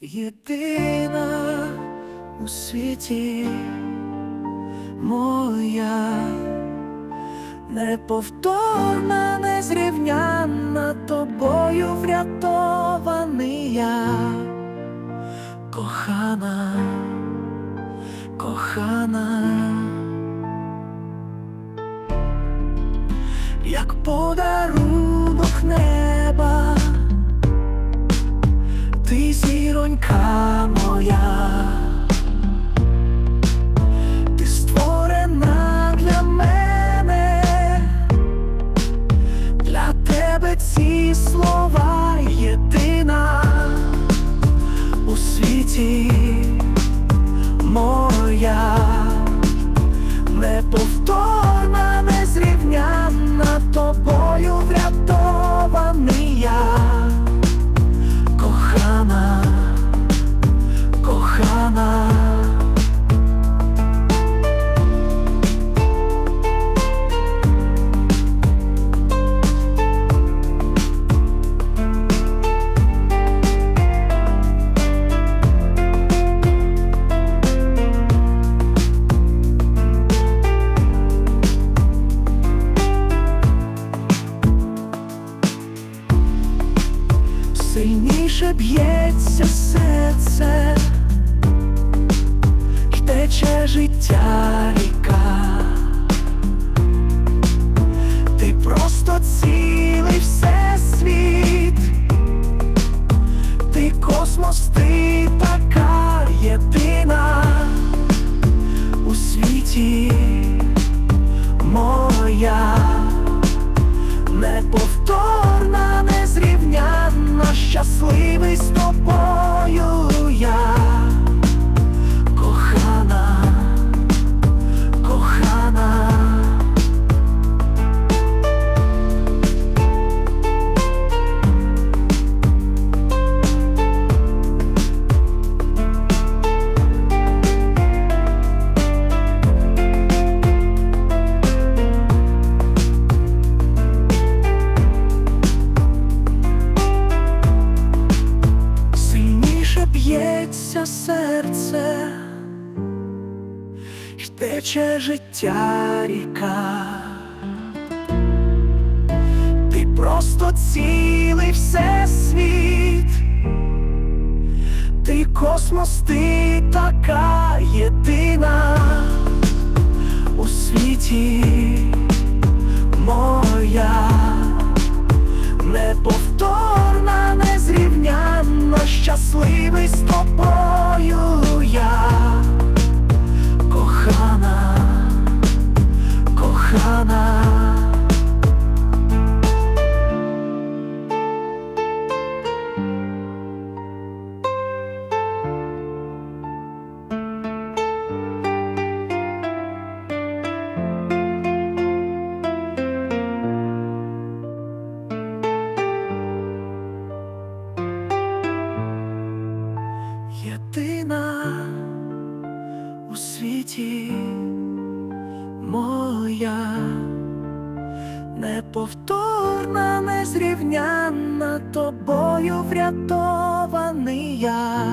єдина у світі моя, неповторна, незрівнянна тобою врятований я, кохана, кохана. Як подарунок неба, ти зіронька моя, ти створена для мене, для тебе ці слова єдина у світі моя. Неповторна, Сильніше б'ється серце, тече життя ріка. Ти просто цілий всесвіт, ти космос, ти така єдина у світі серце, тече життя ріка. Ти просто цілий всесвіт, ти космос, ти така єдина у світі. Моя неповторна, незрівнянна, щасливий з тобою єдина у світі моя, неповторна, незрівнянна тобою врятований я,